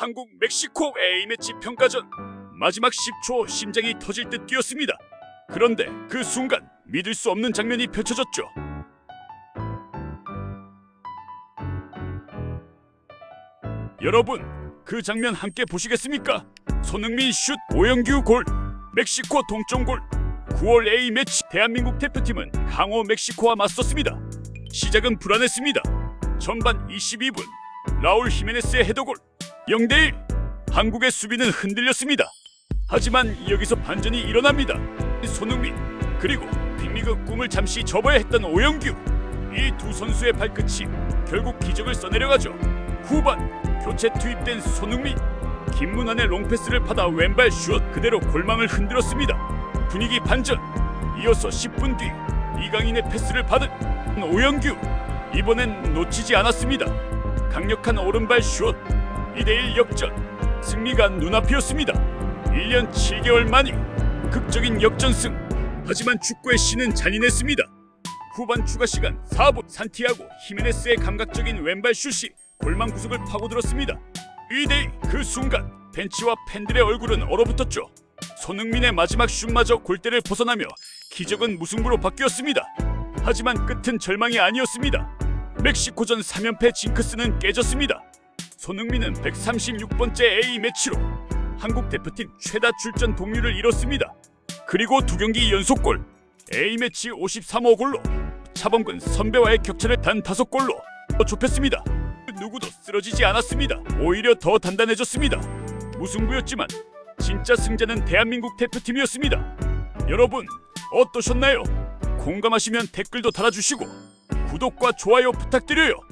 한국 멕시코 A매치 평가전 마지막 10초 심장이 터질 듯 뛰었습니다. 그런데 그 순간 믿을 수 없는 장면이 펼쳐졌죠. 여러분, 그 장면 함께 보시겠습니까? 손흥민 슛, 오영규 골, 멕시코 동점 골. 9월 A 매치 대한민국 대표팀은 강호 멕시코와 맞섰습니다. 시작은 불안했습니다. 전반 22분 라울 히메네스의 헤더골 0대1 한국의 수비는 흔들렸습니다. 하지만 여기서 반전이 일어납니다. 손흥민 그리고 빅리그 꿈을 잠시 접어야 했던 오영규 이 두 선수의 발끝이 결국 기적을 써내려가죠. 후반 교체 투입된 손흥민 김문환의 롱패스를 받아 왼발 슛 그대로 골망을 흔들었습니다. 분위기 반전 이어서 10분 뒤 이강인의 패스를 받은 오영규 이번엔 놓치지 않았습니다. 강력한 오른발 슛 2대1 역전 승리가 눈앞이었습니다. 1년 7개월 만이 극적인 역전승 하지만 축구의 신은 잔인했습니다. 후반 추가 시간 4분 산티아고 히메네스의 감각적인 왼발 슛이 골망 구석을 파고들었습니다. 2대2 그 순간 벤치와 팬들의 얼굴은 얼어붙었죠. 손흥민의 마지막 슛마저 골대를 벗어나며 기적은 무승부로 바뀌었습니다. 하지만 끝은 절망이 아니었습니다. 멕시코전 3연패 징크스는 깨졌습니다. 손흥민은 136번째 A 매치로 한국 대표팀 최다 출전 동률을 이뤘습니다. 그리고 두 경기 연속골 A 매치 53호 골로 차범근 선배와의 격차를 단 5골로 좁혔습니다. 누구도 쓰러지지 않았습니다. 오히려 더 단단해졌습니다. 무승부였지만 진짜 승자는 대한민국 대표팀이었습니다. 여러분 어떠셨나요? 공감하시면 댓글도 달아주시고 구독과 좋아요 부탁드려요.